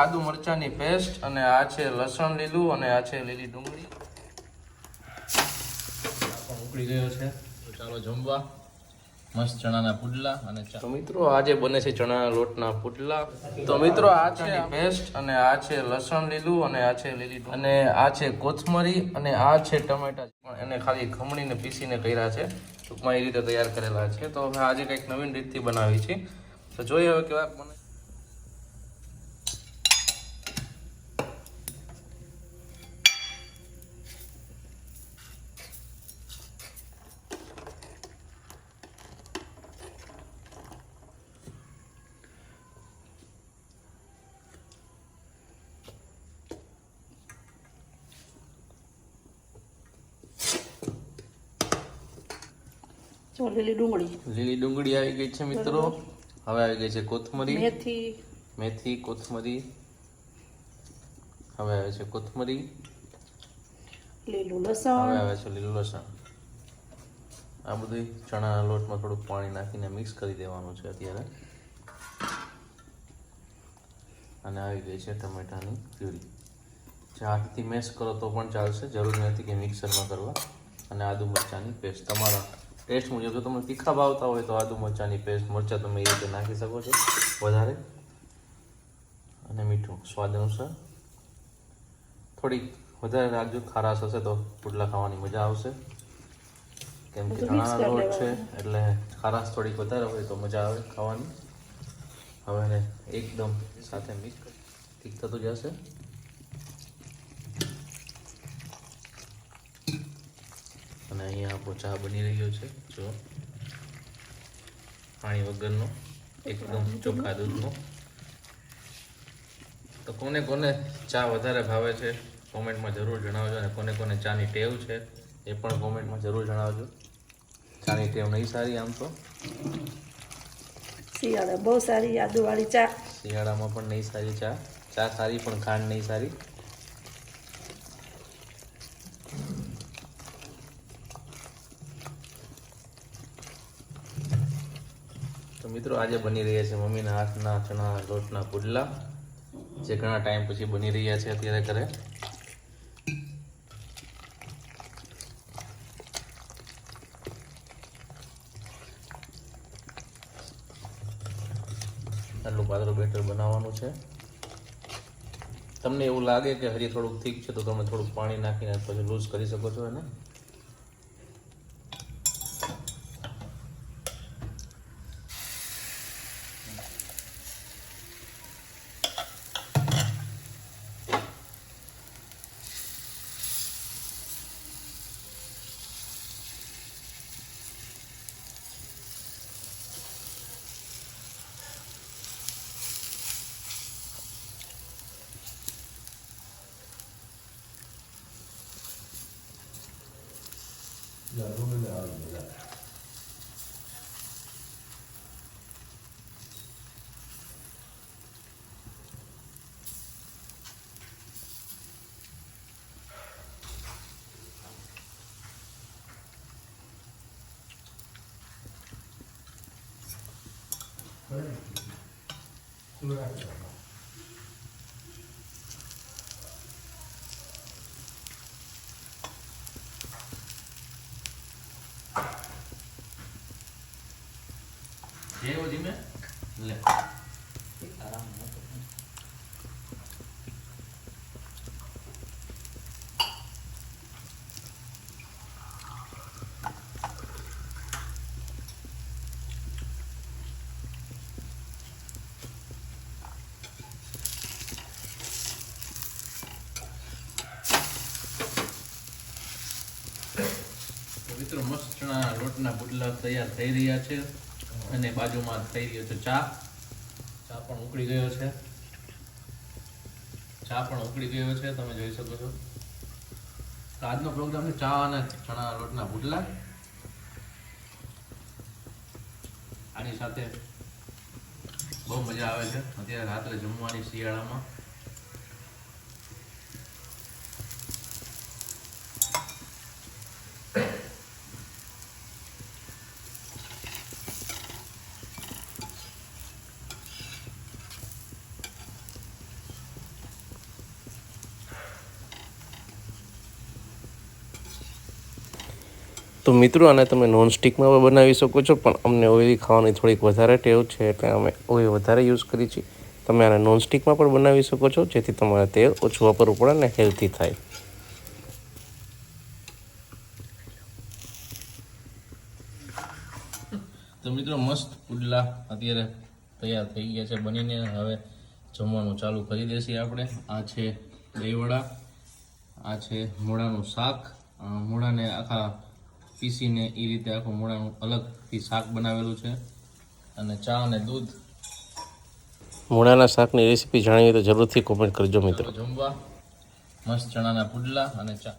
આદુ મરચાની પેસ્ટ અને આ છે લસણ લીલું અને આ છે લીલી ડુંગળી. ઉકળી ગયો છે. ચાલો જમવા. મસ્ત ચણાના પુડલા અને તો મિત્રો આજે બને છે ચણાના લોટના પુડલા. તો મિત્રો આ છે પેસ્ટ અને આ છે લસણ લીલું અને આ છે લીલી. અને આ છે કોથમરી અને આ છે ટમેટા. પણ એને ખાલી ખમણીને પીસીને કર્યા છે. ટૂંકમાં એ રીતે તૈયાર કરેલા છે. તો હવે આજે કંઈક નવીન રીતથી બનાવી છે. તો જોઈએ હવે કેવા બને જો લીલી ડુંગળી? લીલી ડુંગળી આવી ગઈ છે મિત્રો. હવે આવી ગઈ છે કોથમરી. મેથી. મેથી કોથમરી. હવે આવે છે કોથમરી. લીલું હવે આવે છે લીલું લસણ. આ બધું ચણાના લોટમાં થોડુંક પાણી નાખીને મિક્સ કરી દેવાનું છે અત્યારે. અને આવી ગઈ છે ટમેટાની પ્યુરી. જે હાથથી મેશ કરો તો પણ ચાલશે જરૂરી નથી કે મિક્સરમાં કરવા. અને આદુ મરચાંની પેસ્ટ તમારા ટેસ્ટ મુજબ જો તમને તીખા ભાવતા હોય તો આદુ મરચાંની પેસ્ટ મરચાં તમે એ રીતે નાખી શકો છો વધારે. અને મીઠું સ્વાદ અનુસાર. થોડીક વધારે રાખજો ખારાશ હશે તો પુડલા ખાવાની મજા આવશે. કેમ કે ચણાનો કરી લોટ છે એટલે ખારાશ થોડીક વધારે હોય તો મજા આવે ખાવાની. હવે એકદમ સાથે મિક્સ ઠીક તો જશે. અને અહીંયા આપણો ચા બની રહ્યો છે જો. પાણી વગરનો એકદમ ચોખ્ખા દૂધનો. તો કોને કોને ચા વધારે ભાવે છે કોમેન્ટમાં જરૂર જણાવજો અને કોને કોને ચાની ટેવ છે એ પણ કોમેન્ટમાં જરૂર જણાવજો. ચાની ટેવ નહીં સારી આમ તો. શિયાળા બહુ સારી યાદોવાળી ચા. શિયાળામાં પણ નહીં સારી ચા. ચા સારી પણ ખાંડ નહીં સારી. તો મિત્રો આજે બની રહ્યા છે મમ્મીના હાથના, ચણા, લોટના પુડલા, જે ઘણા ટાઈમ પછી બની રહ્યા છે અત્યારે ઘરે. આટલું પાતળું બેટર બનાવવાનું છે. તમને એવું લાગે કે હજી થોડુંક ઠીક છે, તો તમે થોડુંક પાણી નાખીને પછી લૂઝ કરી શકો છો એને. 两周没给儿子留在。જેવો ધીમે? લે. મિત્રો મસ્ત ચણા લોટના પુડલા તૈયાર થઈ રહ્યા છે. અને બાજુમાં થઈ રહ્યો છે ચા. ચા પણ ઉકળી ગયો છે. ચા પણ ઉકળી ગયો છે, તમે જોઈ શકો છો. આજનો પ્રોગ્રામ છે ચા અને ચણા રોટના પુડલા આની સાથે બહુ મજા આવે છે. અત્યારે રાત્રે જમવાની શિયાળામાં તો મિત્રો, આને તમે નોન સ્ટિકમાં પણ બનાવી શકો છો, પણ અમને ઓઈલી ખાવાની થોડીક વધારે ટેવ છે, એટલે અમે ઓઇલ વધારે યુઝ કરી છીએ તમે આને નોન સ્ટિકમાં પણ બનાવી શકો છો, જેથી તમારે તેલ ઓછું વાપરવું પડે અને હેલ્ધી થાય. તો મિત્રો, મસ્ત પુડલા અત્યારે તૈયાર થઈ ગયા છે બનીને. હવે જમવાનું ચાલુ કરી દેશે આપણે. આ છે દહીંવડા, આ છે મૂળાનું શાક. મોડાને આખા પીસીને એ રીતે આખું મૂળાનું અલગથી શાક બનાવેલું છે. અને ચા અને દૂધ. મૂળાના શાકની રેસીપી જાણીએ તો જરૂરથી કોમેન્ટ કરજો મિત્રો. જમવા મસ્ત ચણાના પુડલા અને ચા.